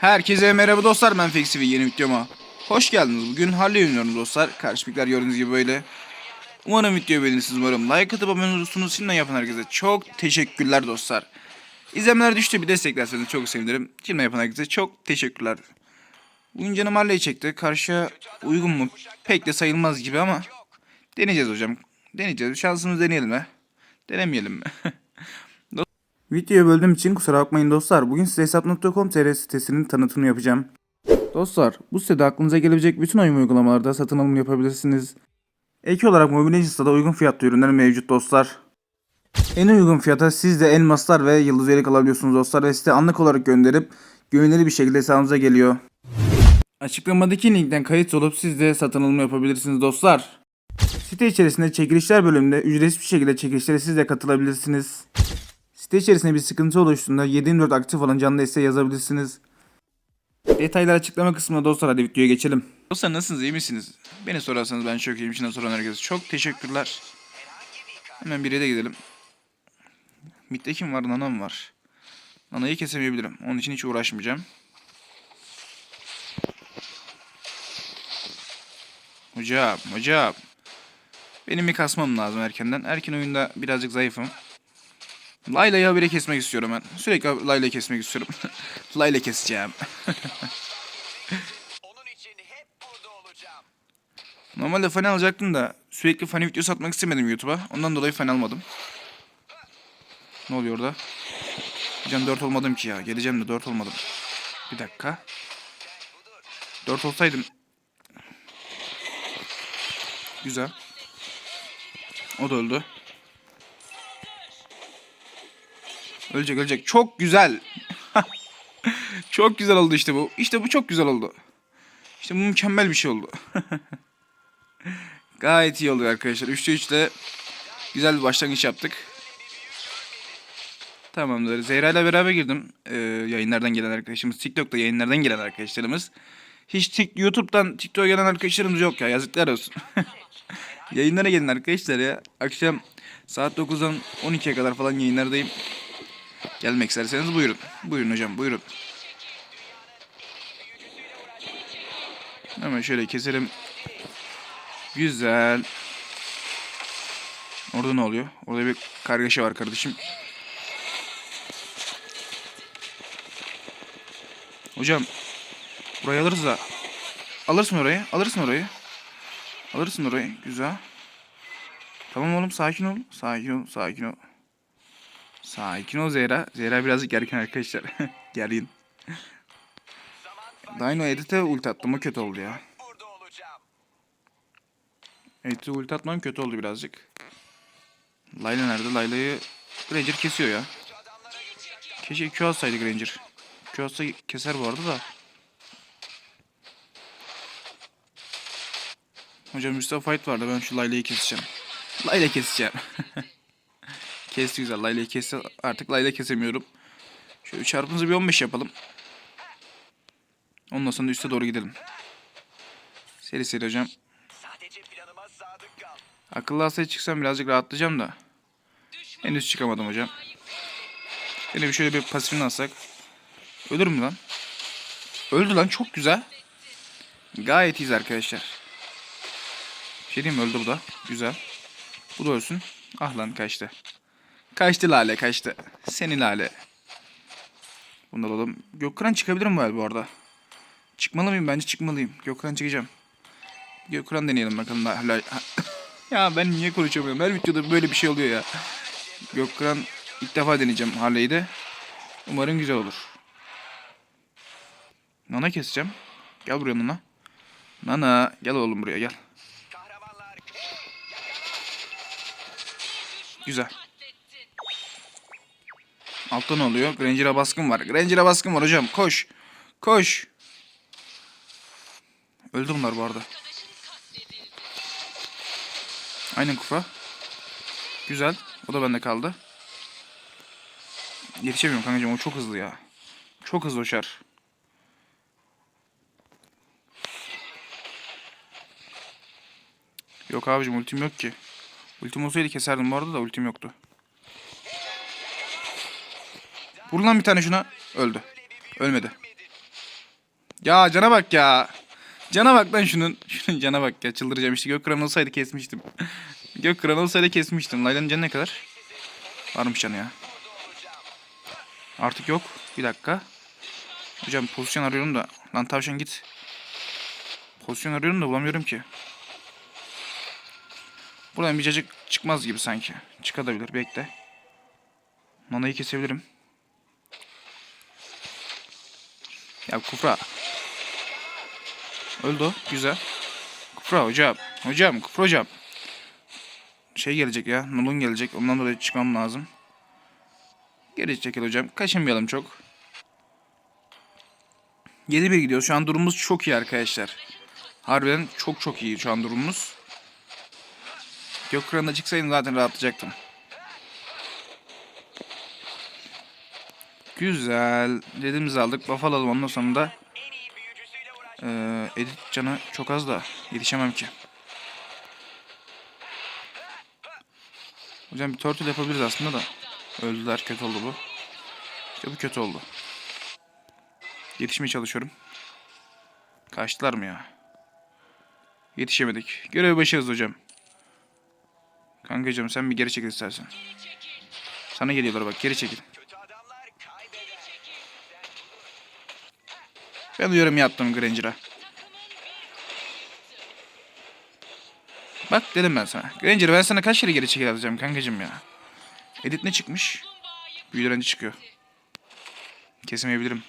Herkese merhaba dostlar ben Fexi ve yeni videoma hoş geldiniz. Bugün Harley oynuyoruz dostlar. Karşılıklar gördüğünüz gibi böyle. Umarım videoyu beğenirsiniz umarım. Like atıp abone olursunuz. Şimdiden yapan herkese çok teşekkürler dostlar. İzlemeler düştü bir desteklerseniz çok sevinirim. Şimdiden yapan herkese çok teşekkürler. Bugün canım Harley çekti. Karşıya uygun mu? Pek de sayılmaz gibi ama deneyeceğiz hocam. Deneyeceğiz. Şansımızı deneyelim mi? Denemeyelim mi? Videoyu böldüğüm için kusura bakmayın dostlar. Bugün size hesap.com tr sitesinin tanıtımını yapacağım. Dostlar bu sitede aklınıza gelebilecek bütün oyun uygulamalarda satın alım yapabilirsiniz. Ek olarak Mobile Legends'ta da uygun fiyatlı ürünler mevcut dostlar. En uygun fiyata siz de elmaslar ve yıldız üyelik alabiliyorsunuz dostlar ve site anlık olarak gönderip güvenilir bir şekilde hesabınıza geliyor. Açıklamadaki linkten kayıt olup siz de satın alım yapabilirsiniz dostlar. Site içerisinde çekilişler bölümünde ücretsiz bir şekilde çekilişlere siz de katılabilirsiniz. Site içerisinde bir sıkıntı oluştuğunda 7/24 aktif olan canlı desteği yazabilirsiniz. Detaylar açıklama kısmında dostlar hadi videoya geçelim. Dostlar nasılsınız iyi misiniz? Beni sorarsanız ben çok iyiyim. Şimdi soran herkese çok teşekkürler. Hemen bire de gidelim. Mid'de kim var? Nana mı var? Nana'yı kesemeyebilirim. Onun için hiç uğraşmayacağım. Hocam, hocam. Benim bir kasmam lazım erkenden. Erken oyunda birazcık zayıfım. Layla'yı habire kesmek istiyorum ben. Sürekli Layla'yı kesmek istiyorum. Layla keseceğim. Normalde fan alacaktım da sürekli fan videosu atmak istemedim YouTube'a. Ondan dolayı fan almadım. Ne oluyor orada? Hocam 4 olmadım ki ya. Geleceğim de 4 olmadım. Bir dakika. 4 olsaydım. Güzel. O da öldü. Ölecek ölecek. Çok güzel. çok güzel oldu işte bu. İşte bu çok güzel oldu. İşte bu mükemmel bir şey oldu. Gayet iyi oldu arkadaşlar. 3'te 3 ile güzel bir başlangıç yaptık. Tamamdır. Zehra ile beraber girdim. Ee, yayınlardan gelen arkadaşımız. TikTok'ta yayınlardan gelen arkadaşlarımız. Hiç tik YouTube'dan TikTok'a gelen arkadaşlarımız yok ya. Yazıklar olsun. Yayınlara gelin arkadaşlar ya. Akşam saat 9'dan 12'ye kadar falan yayınlardayım. Gelmek isterseniz buyurun. Buyurun hocam buyurun. Hemen şöyle keselim. Güzel. Orada ne oluyor? Orada bir kargaşa var kardeşim. Hocam. Burayı alırız da. Alırsın orayı. Alırsın orayı. Alırsın orayı. Güzel. Tamam oğlum sakin ol. Sakin ol. Sakin ol. Sakin ol Zehra. Zehra birazcık gergin arkadaşlar. gergin. Dino Edit'e ulti attım. O kötü oldu ya. Edit'e ulti atmam kötü oldu birazcık. Layla nerede? Layla'yı Granger kesiyor ya. Keşke Q alsaydı Granger. Q alsa keser bu arada da. Hocam üstte fight vardı. Ben şu Layla'yı keseceğim. Layla keseceğim. Kesti güzel. Layla'yı kesti. Artık Layla kesemiyorum. Şöyle çarpımızı bir 15 yapalım. Ondan sonra üste doğru gidelim. Seri seri hocam. Akıllı hastaya çıksam birazcık rahatlayacağım da. Henüz çıkamadım hocam. Yine bir şöyle bir pasifini alsak. Ölür mü lan? Öldü lan çok güzel. Gayet iyiyiz arkadaşlar. Bir şey diyeyim mi? Öldü bu da. Güzel. Bu da ölsün. Ah lan kaçtı. Kaçtı lale kaçtı. Seni lale. Bunu alalım. Gökhan çıkabilir mi bu arada? Çıkmalı mıyım? Bence çıkmalıyım. Gökhan çıkacağım. Gökhan deneyelim bakalım. Hala... ya ben niye konuşamıyorum? Her videoda böyle bir şey oluyor ya. Gökhan ilk defa deneyeceğim Harley'i de. Umarım güzel olur. Nana keseceğim. Gel buraya Nana. Nana gel oğlum buraya gel. Güzel. Altta ne oluyor? Granger'a baskın var. Granger'a baskın var hocam. Koş. Koş. Öldü bunlar bu arada. Aynen kufa. Güzel. O da bende kaldı. Yetişemiyorum kankacığım. O çok hızlı ya. Çok hızlı uçar. Yok abicim ultim yok ki. Ultim olsaydı keserdim bu arada da ultim yoktu. Vur lan bir tane şuna. Öldü. Ölmedi. Ya cana bak ya. Cana bak lan şunun. Şunun cana bak ya çıldıracağım işte. Gökkıran olsaydı kesmiştim. Gökkıran olsaydı kesmiştim. Layla'nın canı ne kadar? Varmış canı ya. Artık yok. Bir dakika. Hocam pozisyon arıyorum da. Lan tavşan git. Pozisyon arıyorum da bulamıyorum ki. Buradan bir cacık çıkmaz gibi sanki. Çıkabilir. Bekle. Nanayı kesebilirim. Ya Kufra. Öldü o. Güzel. Kufra hocam. Hocam. Kufra hocam. Şey gelecek ya. Nulun gelecek. Ondan dolayı çıkmam lazım. Geri çekil hocam. Kaçınmayalım çok. 7-1 gidiyor. Şu an durumumuz çok iyi arkadaşlar. Harbiden çok çok iyi şu an durumumuz. Gökkıran'da çıksaydım zaten rahatlayacaktım. Güzel. Dediğimizi aldık. Buff alalım ondan sonra da ee, edit canı çok az da yetişemem ki. Hocam bir turtle yapabiliriz aslında da. Öldüler. Kötü oldu bu. İşte bu kötü oldu. Yetişmeye çalışıyorum. Kaçtılar mı ya? Yetişemedik. Görev başarız hocam. Kankacığım sen bir geri çekil istersen. Sana geliyorlar bak geri çekil. Ben uyarım yaptım Granger'a. Bak dedim ben sana. Granger ben sana kaç kere geri çekil alacağım kankacığım ya. Edit ne çıkmış? Büyü direnci çıkıyor. Kesemeyebilirim.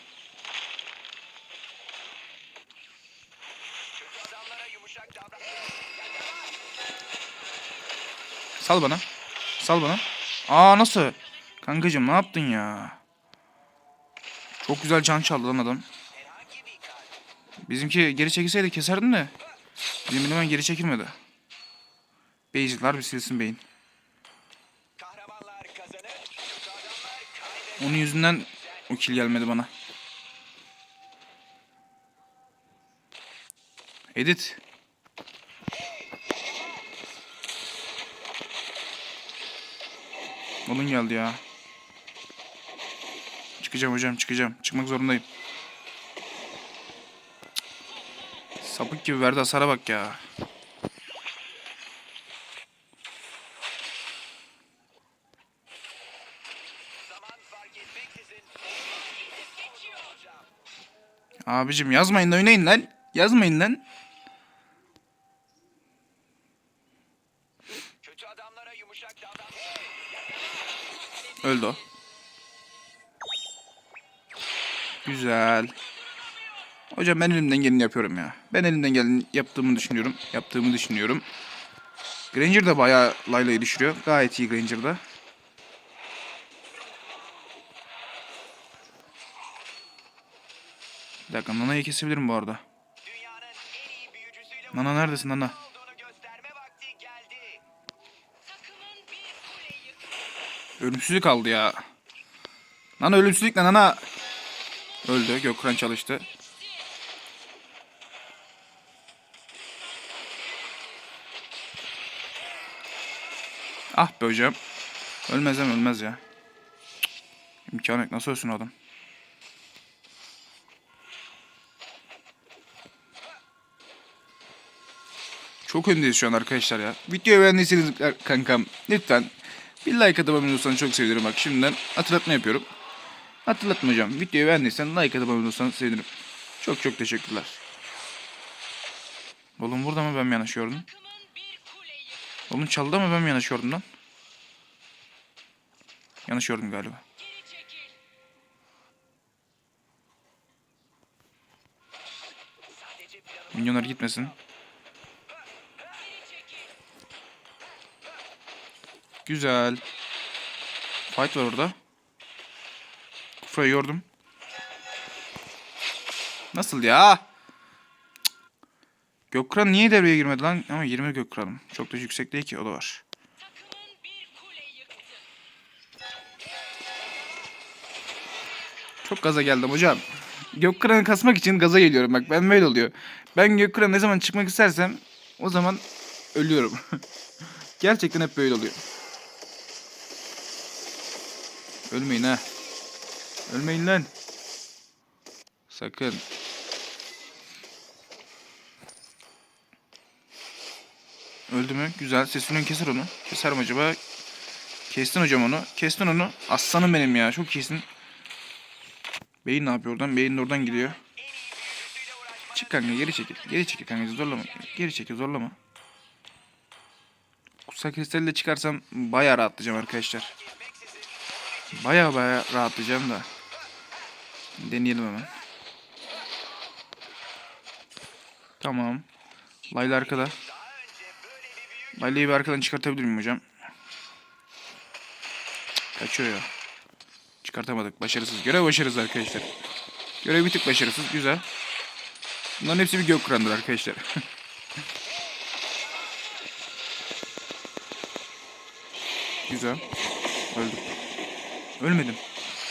Sal bana. Sal bana. Aa nasıl? Kankacığım ne yaptın ya? Çok güzel can çaldı lan adam. Bizimki geri çekilseydi keserdim de. Bizim hemen geri çekilmedi. Beyzikler bir silsin beyin. Onun yüzünden o kill gelmedi bana. Edit. Olun geldi ya. Çıkacağım hocam çıkacağım. Çıkmak zorundayım. Sapık gibi verdi hasara bak ya. Abicim yazmayın da oynayın lan. Yazmayın lan. Öldü o. Güzel. Hocam ben elimden geleni yapıyorum ya. Ben elimden geleni yaptığımı düşünüyorum. Yaptığımı düşünüyorum. Granger da bayağı Layla'yı düşürüyor. Gayet iyi Granger da. Bir dakika Nana'yı kesebilirim bu arada. Nana neredesin Nana? Ölümsüzlük aldı ya. Nana ölümsüzlük ne Nana? Öldü. Gökhan çalıştı. Ah be hocam. Ölmez hem ölmez ya. Cık, İmkanı yok. Nasıl ölsün adam? Çok öndeyiz şu an arkadaşlar ya. Videoyu beğendiyseniz kankam lütfen bir like atıp abone olursanız çok sevinirim. Bak şimdiden hatırlatma yapıyorum. Hatırlatma hocam. Videoyu beğendiysen like atıp abone olursanız sevinirim. Çok çok teşekkürler. Oğlum burada mı ben yıktı. Oğlum çaldı mı ben gördüm lan? Yanlış gördüm galiba. Minyonlar gitmesin. Güzel. Fight var orada. Kufra'yı yordum. Nasıl ya? Gökran niye devreye girmedi lan? Ama 20 Gökran'ım. Çok da yüksek değil ki o da var. Çok gaza geldim hocam. Gökkıran'ı kasmak için gaza geliyorum bak ben böyle oluyor. Ben Gökkıran ne zaman çıkmak istersem o zaman ölüyorum. Gerçekten hep böyle oluyor. Ölmeyin ha. Ölmeyin lan. Sakın. Öldü mü? Güzel. Sesinden keser onu. Keser mi acaba? Kestin hocam onu. Kestin onu. Aslanım benim ya. Çok iyisin. Beyin ne yapıyor oradan? Beyin de oradan gidiyor. Çık kanka geri çekil. Geri çekil kanka zorlama. Geri çekil zorlama. Kutsal kristalle çıkarsam bayağı rahatlayacağım arkadaşlar. Bayağı bayağı rahatlayacağım da. Deneyelim hemen. Tamam. Layla arkada. Layla'yı bir arkadan çıkartabilir miyim hocam? Kaçıyor ya. Çıkartamadık. Başarısız. Görev başarısız arkadaşlar. Görev bir tık başarısız. Güzel. Bunların hepsi bir gök kurandır arkadaşlar. Güzel. Öldüm. Ölmedim.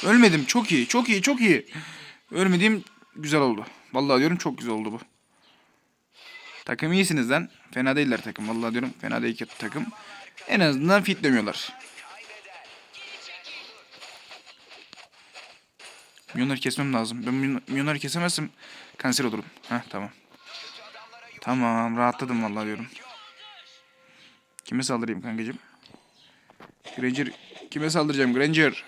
Ölmedim. Çok iyi. Çok iyi. Çok iyi. Ölmediğim güzel oldu. Vallahi diyorum çok güzel oldu bu. Takım iyisiniz lan. Fena değiller takım. Vallahi diyorum fena değil ki takım. En azından fitlemiyorlar. Milyonları kesmem lazım. Ben milyon- milyonları kesemezsem kanser olurum. Heh tamam. Tamam rahatladım vallahi diyorum. Kime saldırayım kankacığım? Granger. Kime saldıracağım Granger?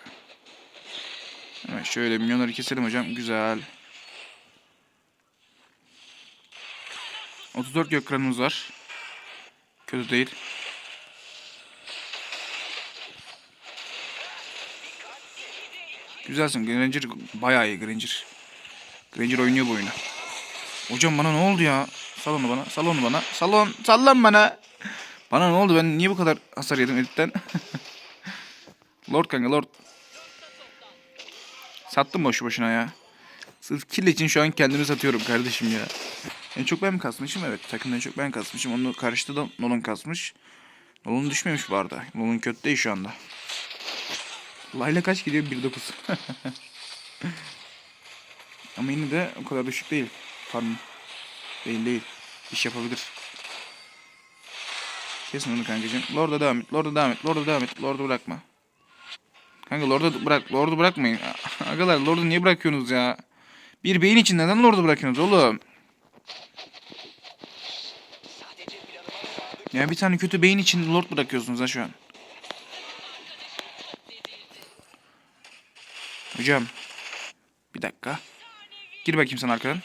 Hemen şöyle milyonları keselim hocam. Güzel. 34 gök kranımız var. Kötü değil. Güzelsin. Granger bayağı iyi Granger. Granger oynuyor bu oyunu. Hocam bana ne oldu ya? Sal onu bana. Sal onu bana. Salon. Sallan bana. Bana ne oldu? Ben niye bu kadar hasar yedim elitten? Lord kanka Lord. Sattım boşu boşuna ya. Sırf kill için şu an kendimi satıyorum kardeşim ya. En çok ben mi kasmışım? Evet. Takımda en çok ben kasmışım. Onu karşıda da Nolan kasmış. Nolan düşmemiş bu arada. Nolan kötü değil şu anda. Layla kaç gidiyor? 1.9. Ama yine de o kadar düşük değil. Farm değil değil. İş yapabilir. Kesin onu kankacığım. Lord'a devam et. Lord'a devam et. Lord'a devam et. Lord'u bırakma. Kanka Lord'u bırak. Lord'u bırakmayın. Agalar Lord'u niye bırakıyorsunuz ya? Bir beyin için neden Lord'u bırakıyorsunuz oğlum? Ya bir tane kötü beyin için Lord bırakıyorsunuz ha şu an. Hocam. Bir dakika. Gir bakayım sen arkadan.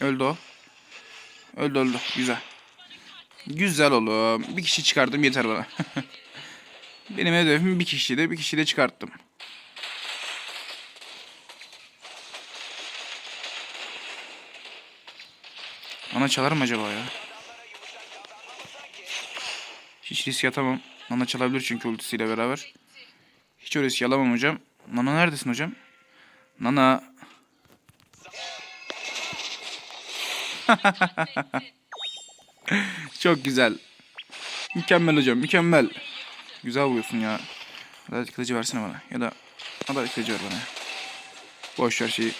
Öldü o. Öldü öldü. Güzel. Güzel oğlum. Bir kişi çıkardım yeter bana. Benim hedefim bir kişiydi. Bir kişiyi de çıkarttım. Ana çalar mı acaba ya? Hiç risk atamam. Nana çalabilir çünkü ultisiyle beraber. Hiç o riski alamam hocam. Nana neredesin hocam? Nana. Çok güzel. Mükemmel hocam mükemmel. Güzel vuruyorsun ya. Adalet kılıcı versene bana. Ya da adalet kılıcı ver bana. Boş ver şeyi.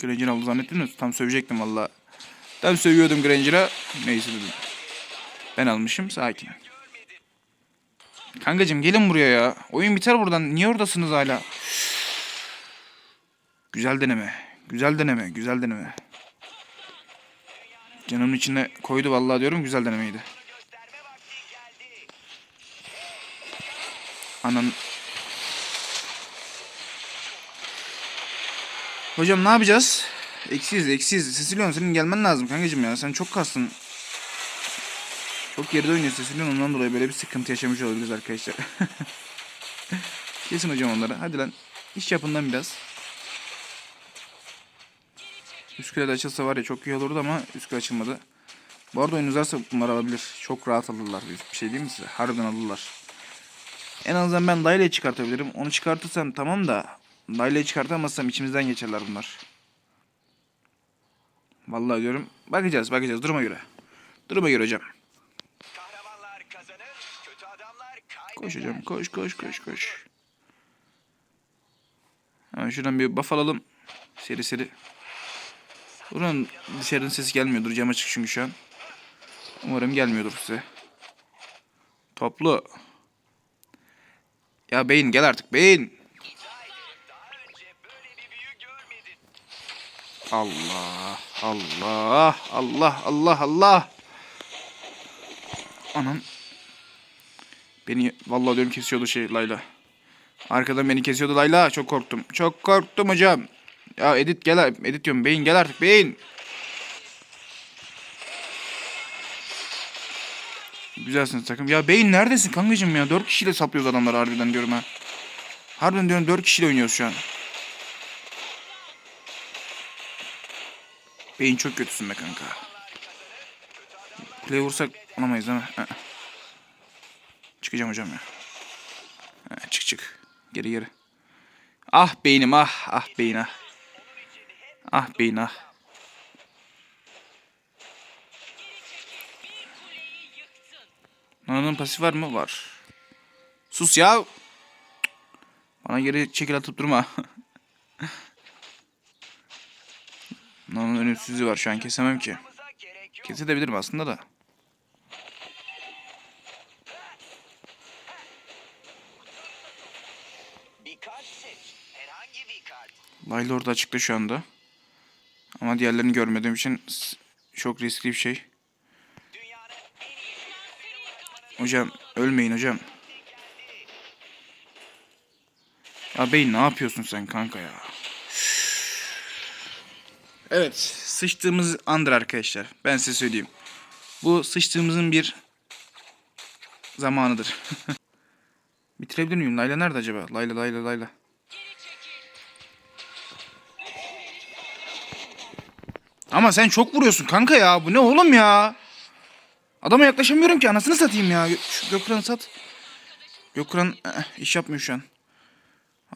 Granger aldı zannettin mi? Tam sövecektim valla. Tam sövüyordum Granger'a. Neyse dedim. Ben almışım sakin. Kankacım gelin buraya ya. Oyun biter buradan. Niye oradasınız hala? Güzel deneme. Güzel deneme. Güzel deneme. Canımın içine koydu vallahi diyorum güzel denemeydi. Anan. Hocam ne yapacağız? Eksiyiz eksiyiz. Cecilion senin gelmen lazım kankacım ya. Sen çok kastın. Çok geride oynuyor Cecilion ondan dolayı böyle bir sıkıntı yaşamış olabiliriz arkadaşlar. Kesin hocam onları. Hadi lan. İş yapın lan biraz. Kulede açılsa var ya çok iyi olurdu ama kule açılmadı. Bu arada oyun uzarsa bunlar alabilir. Çok rahat alırlar. Bir şey diyeyim mi size? Harbiden alırlar. En azından ben Layla'yı çıkartabilirim. Onu çıkartırsam tamam da Layla'yı çıkartamazsam içimizden geçerler bunlar. Vallahi diyorum. Bakacağız bakacağız duruma göre. Duruma göre hocam. Kahramanlar kazanır, kötü adamlar kaybeder. Koş hocam koş koş koş koş. Hemen şuradan bir buff alalım. Seri seri. Buranın dışarının sesi gelmiyordur. Cam açık çünkü şu an. Umarım gelmiyordur size. Toplu. Ya beyin gel artık beyin. Allah. Allah. Allah. Allah. Allah. Anam. Beni vallahi diyorum kesiyordu şey Layla. Arkadan beni kesiyordu Layla. Çok korktum. Çok korktum hocam. Ya Edit gel. Edit diyorum. Beyin gel artık. Beyin. Güzelsiniz takım. Ya Beyin neredesin kankacığım ya? Dört kişiyle saplıyoruz adamları harbiden diyorum ha. Harbiden diyorum dört kişiyle oynuyoruz şu an. Beyin çok kötüsün be kanka. Kuleye vursak alamayız değil mi? Çıkacağım hocam ya. Hı, çık çık. Geri geri. Ah beynim ah. Ah beyin ah. Ah beyin ah. Nana'nın pasif var mı? Var. Sus ya. Bana geri çekil atıp durma. Nana'nın ölümsüzlüğü var şu an kesemem ki. Kesebilirim aslında da. Layla orada açıkta şu anda. Ama diğerlerini görmediğim için çok riskli bir şey. Hocam ölmeyin hocam. Ya bey ne yapıyorsun sen kanka ya? Evet sıçtığımız andır arkadaşlar. Ben size söyleyeyim. Bu sıçtığımızın bir zamanıdır. Bitirebilir miyim? Layla nerede acaba? Layla Layla Layla. Ama sen çok vuruyorsun kanka ya. Bu ne oğlum ya? Adama yaklaşamıyorum ki. Anasını satayım ya. Şu Gökran'ı sat. Gökran eh, iş yapmıyor şu an.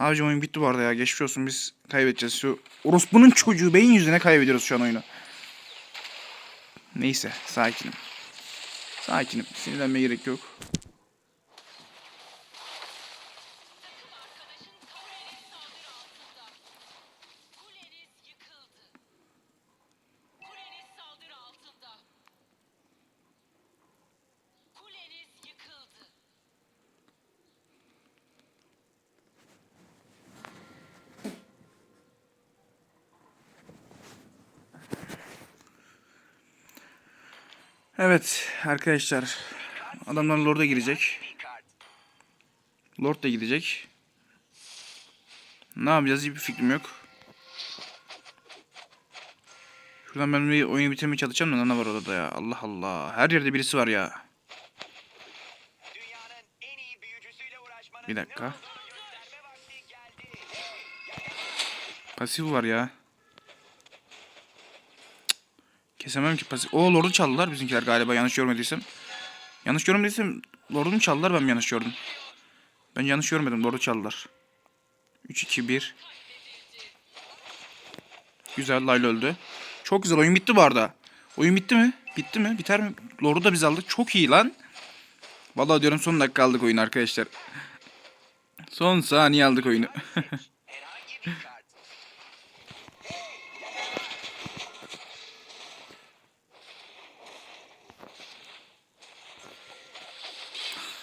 Abicim oyun bitti bu arada ya. Geçmiş olsun biz kaybedeceğiz. Şu orospunun çocuğu beyin yüzüne kaybediyoruz şu an oyunu. Neyse sakinim. Sakinim. Sinirlenmeye gerek yok. Arkadaşlar. Adamlar Lord'a girecek. Lord da gidecek. Ne yapacağız hiçbir fikrim yok. Şuradan ben bir oyunu bitirmeye çalışacağım da ne var orada ya. Allah Allah. Her yerde birisi var ya. Bir dakika. Pasif var ya. Kesemem ki pasif. O Lord'u çaldılar bizimkiler galiba yanlış görmediysem. Yanlış görmediysem Lord'u mu çaldılar ben mi yanlış gördüm? Ben yanlış görmedim Lord'u çaldılar. 3 2 1 Güzel Layla öldü. Çok güzel oyun bitti bu arada. Oyun bitti mi? Bitti mi? Biter mi? Lord'u da biz aldık. Çok iyi lan. Vallahi diyorum son dakika aldık oyunu arkadaşlar. Son saniye aldık oyunu.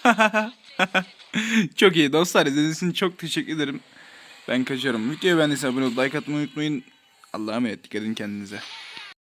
çok iyi dostlar. İzlediğiniz için çok teşekkür ederim. Ben kaçıyorum. Videoyu beğendiyseniz abone olup like atmayı unutmayın. Allah'a emanet. Dikkat edin kendinize.